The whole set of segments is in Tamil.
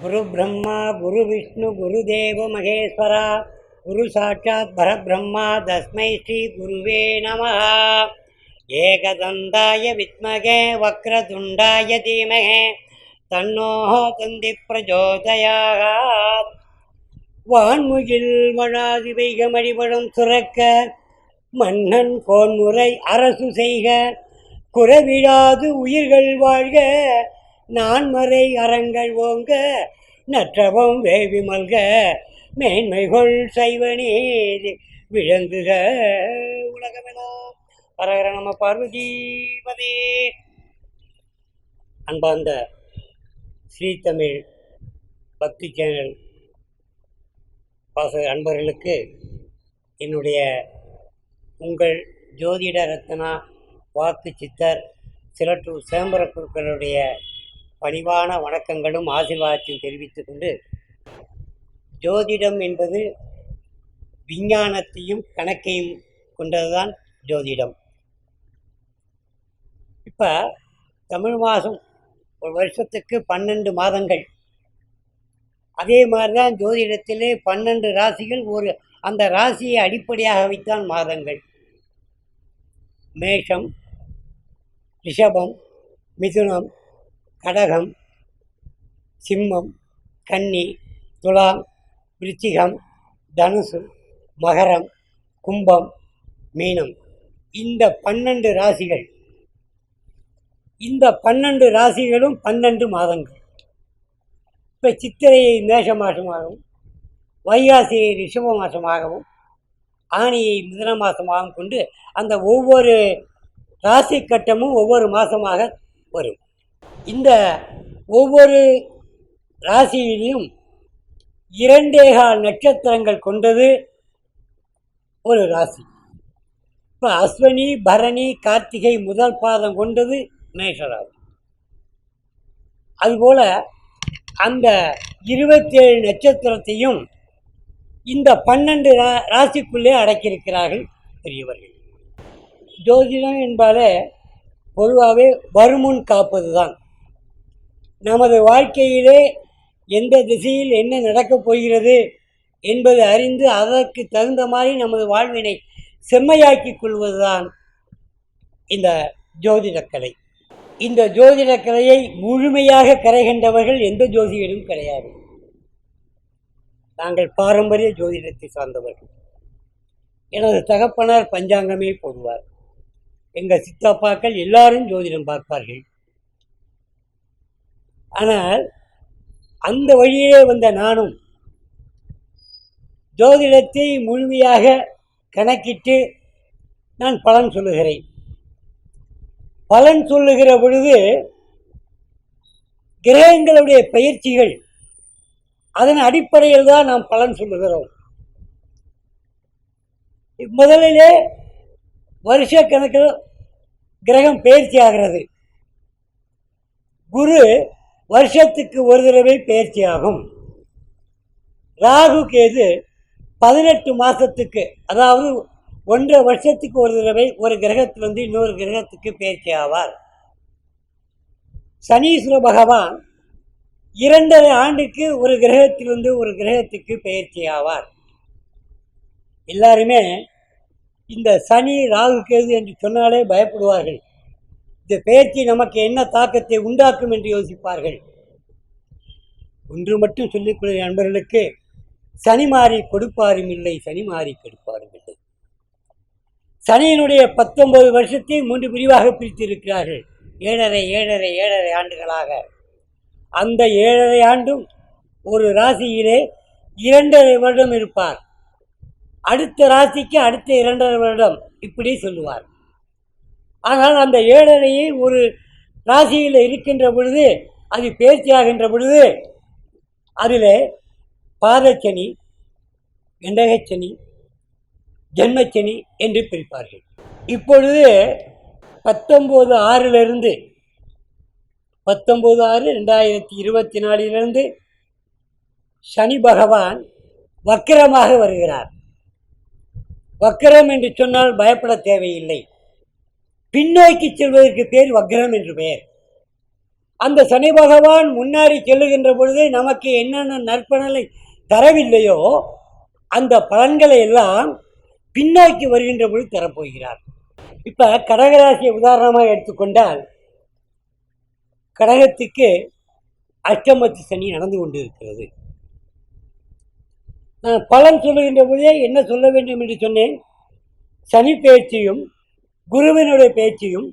குரு பிரம்மா குரு விஷ்ணு குரு தேவ மகேஸ்வரா குரு சாட்சாத் பரபிரம்மா தஸ்மை ஸ்ரீ குருவே நம ஏகதந்தாய வித்மகே வக்ரதுண்டாய தீமகே தன்னோ தந்தி பிரஜோதயாத் வான்முகில் வழாதி வைகமடிபடும் சுரக்க மன்னன் கோன்முறை அரசு செய்க குறவிடாது உயிர்கள் வாழ்க நான்மறை அறங்கள் ஓங்க நற்றவம் வேவி மல்க மேன்மைகொள் சைவ விளங்குக உலகமெல்லாம் பரகர நம்ம பார்வதிபதே அன்பார்ந்த ஸ்ரீ தமிழ் பக்தி சேனல் பாச அன்பர்களுக்கு என்னுடைய உங்கள் ஜோதிட ரத்னா வாக்கு சித்தர் சிலட்டூர் சேம்பர பணிவான வணக்கங்களும் ஆசீர்வாதத்தையும் தெரிவித்து கொண்டு ஜோதிடம் என்பது விஞ்ஞானத்தையும் கணக்கையும் கொண்டதுதான் ஜோதிடம். இப்போ தமிழ் மாதம் ஒரு வருஷத்துக்கு பன்னெண்டு மாதங்கள். அதே மாதிரி தான் ஜோதிடத்திலே பன்னெண்டு ராசிகள் ஒரு அந்த ராசியை அடிப்படையாக வைத்தான் மாதங்கள். மேஷம் ரிஷபம் மிதுனம் கடகம் சிம்மம் கன்னி துலாம் விருச்சிகம் தனுசு மகரம் கும்பம் மீனம். இந்த பன்னெண்டு ராசிகள். இந்த பன்னெண்டு ராசிகளும் பன்னெண்டு மாதங்கள். இப்போ சித்திரையை மேஷ மாதமாகவும் வைகாசியை ரிஷப மாதமாகவும் ஆணியை மிதன மாதமாகவும் கொண்டு அந்த ஒவ்வொரு ராசி கட்டமும் ஒவ்வொரு மாதமாக வரும். இந்த ஒவ்வொரு ராசியிலையும் இரண்டேகால் நட்சத்திரங்கள் கொண்டது ஒரு ராசி. இப்போ அஸ்வினி பரணி கார்த்திகை முதல் பாதம் கொண்டது மேஷராசி அதுபோல் அந்த இருபத்தேழு நட்சத்திரத்தையும் இந்த பன்னெண்டு ரா ராசிக்குள்ளே அடக்கியிருக்கிறார்கள் பெரியவர்கள். ஜோதிடம் என்பாலே பொதுவாகவே வருமுன் காப்பது தான் நமது வாழ்க்கையிலே எந்த திசையில் என்ன நடக்கப் போகிறது என்பது அறிந்து அதற்கு தகுந்த மாதிரி நமது வாழ்வினை செம்மையாக்கிக் கொள்வதுதான் இந்த ஜோதிடக்கலை இந்த ஜோதிடக்கலையை முழுமையாக கரை கண்டவர்கள் எந்த ஜோதிடரும் கிடையாது. நாங்கள் பாரம்பரிய ஜோதிடத்தை சார்ந்தவர்கள். எனது தகப்பனார் பஞ்சாங்கமே போடுவார். எங்கள் சித்தப்பாக்கள் எல்லாரும் ஜோதிடம் பார்ப்பார்கள். ஆனால் அந்த வழியிலே வந்த நானும் ஜோதிடத்தை முழுமையாக கணக்கிட்டு நான் பலன் சொல்லுகிறேன். பலன் சொல்லுகிற பொழுது கிரகங்களுடைய பயிற்சிகள் அதன் அடிப்படையில் தான் நாம் பலன் சொல்லுகிறோம். முதலிலே வருஷ கணக்கில் கிரகம் பயிற்சி ஆகிறது. குரு வருஷத்துக்கு ஒரு தடவை பயிற்சி ஆகும் ராகு கேது பதினெட்டு மாதத்துக்கு அதாவது ஒன்றரை வருஷத்துக்கு ஒரு தடவை ஒரு கிரகத்திலிருந்து இன்னொரு கிரகத்துக்கு பயிற்சி ஆவார். சனீஸ்வர பகவான் இரண்டரை ஆண்டுக்கு ஒரு கிரகத்திலிருந்து ஒரு கிரகத்துக்கு பயிற்சி ஆவார். எல்லாருமே இந்த சனி ராகு கேது என்று சொன்னாலே பயப்படுவார்கள். இந்த பயிற்சி நமக்கு என்ன தாக்கத்தை உண்டாக்கும் என்று யோசிப்பார்கள். ஒன்று மட்டும் சொல்லிக்கொள்ள நண்பர்களுக்கு சனி மாறி கொடுப்பாரும் இல்லை சனி மாறி கெடுப்பாரும் இல்லை. சனியினுடைய பத்தொன்பது வருஷத்தை மூன்று பிரிவாக பிரித்திருக்கிறார்கள். ஏழரை ஏழரை ஏழரை ஆண்டுகளாக. அந்த ஏழரை ஆண்டும் ஒரு ராசியிலே இரண்டரை வருடம் இருப்பார். அடுத்த ராசிக்கு அடுத்த இரண்டரை வருடம் இப்படி சொல்லுவார். ஆனால் அந்த ஏழரையை ஒரு ராசியில் இருக்கின்ற பொழுது அது பேர்ச்சியாகின்ற பொழுது அதில் பாதச்சனி கண்டகச்சனி ஜென்மச்சனி என்று பிரிப்பார்கள். இப்பொழுது பத்தொம்போது ஆறிலிருந்து பத்தொம்போது ஆறு ரெண்டாயிரத்தி இருபத்தி நாலிலிருந்து சனி பகவான் வக்கிரமாக வருகிறார். வக்கிரம் என்று சொன்னால் பயப்பட தேவையில்லை. பின்னோக்கி செல்வதற்கு பேர் வக்ரம் என்று பெயர். அந்த சனி பகவான் முன்னாடி செல்லுகின்ற பொழுது நமக்கு என்னென்ன நற்பலனை தரவில்லையோ அந்த பலன்களை எல்லாம் பின்னோக்கி வருகின்ற பொழுது தரப்போகிறார். இப்போ கடகராசியை உதாரணமாக எடுத்துக்கொண்டால் கடகத்துக்கு அஷ்டமத்து சனி நடந்து கொண்டு இருக்கிறது நான் பலன் சொல்லுகின்ற பொழுதே என்ன சொல்ல வேண்டும் என்று சொன்னேன்? சனி பேச்சையும் குருவினுடைய பேச்சையும்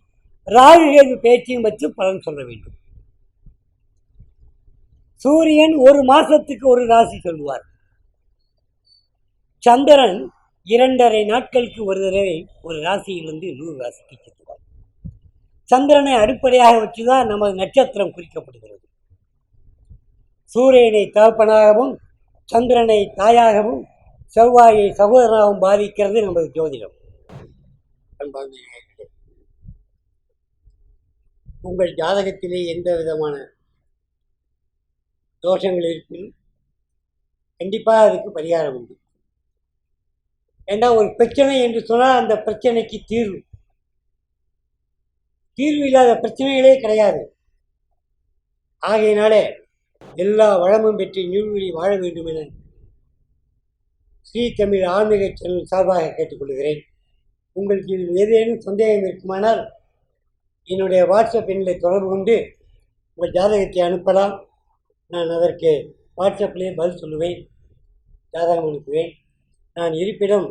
ராகுகேது பேச்சையும் வச்சு பலன் சொல்ல வேண்டும். சூரியன் ஒரு மாசத்துக்கு ஒரு ராசி சொல்லுவார். சந்திரன் இரண்டரை நாட்களுக்கு ஒரு தடவை ஒரு ராசியிலிருந்து நூறு ராசிக்கு செல்வார். சந்திரனை அடிப்படையாக வச்சுதான் நமது நட்சத்திரம் குறிக்கப்படுகிறது. சூரியனை தகப்பனாகவும் சந்திரனை தாயாகவும் செவ்வாயை சகோதரனாகவும் பாதிக்கிறது நமது ஜோதிடம். அன்பார்ந்த நேயர்களே, உங்கள் ஜாதகத்திலே எந்த விதமான தோஷங்கள் இருப்பினும் கண்டிப்பாக அதுக்கு பரிகாரம் உண்டு. ஏண்டா ஒரு பிரச்சனை என்று சொன்னால் அந்த பிரச்சனைக்கு தீர்வு. தீர்வு இல்லாத பிரச்சனைகளே கிடையாது. ஆகையினாலே எல்லா வளமும் பெற்று நீர்வழி வாழ வேண்டும் என ஸ்ரீ தமிழ் ஆன்மீக சேனல் சார்பாக கேட்டுக்கொள்கிறேன். உங்களுக்கு இதில் ஏதேனும் சந்தேகம் இருக்குமானால் என்னுடைய வாட்ஸ்அப் எண்ணில் தொடர்பு கொண்டு உங்கள் ஜாதகத்தை அனுப்பலாம். நான் அதற்கு வாட்ஸ்அப்லேயே பதில் சொல்லுவேன். ஜாதகம் அனுப்புவேன். நான் இருப்பிடம்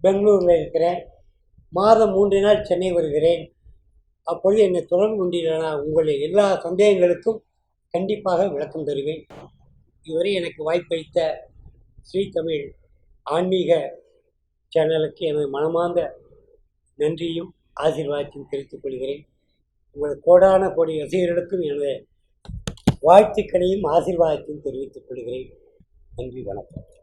பெங்களூரில் இருக்கிறேன். மாதம் மூன்று நாள் சென்னை வருகிறேன். அப்பொழுது என்னை தொடர்பு கொண்டீர்களா? உங்களுடைய எல்லா சந்தேகங்களுக்கும் கண்டிப்பாக விளக்கம் தருவேன். இதுவரை எனக்கு வாய்ப்பளித்த ஸ்ரீ தமிழ் ஆன்மீக சேனலுக்கு எனது மனமார்ந்த நன்றியும் ஆசீர்வாதத்தையும் தெரிவித்துக் கொள்கிறேன். உங்கள் கோடான கோடி ரசிகர்களுக்கும் எனது வாழ்த்துக்களையும் ஆசீர்வாதத்தையும் தெரிவித்துக் கொள்கிறேன். நன்றி வணக்கம்.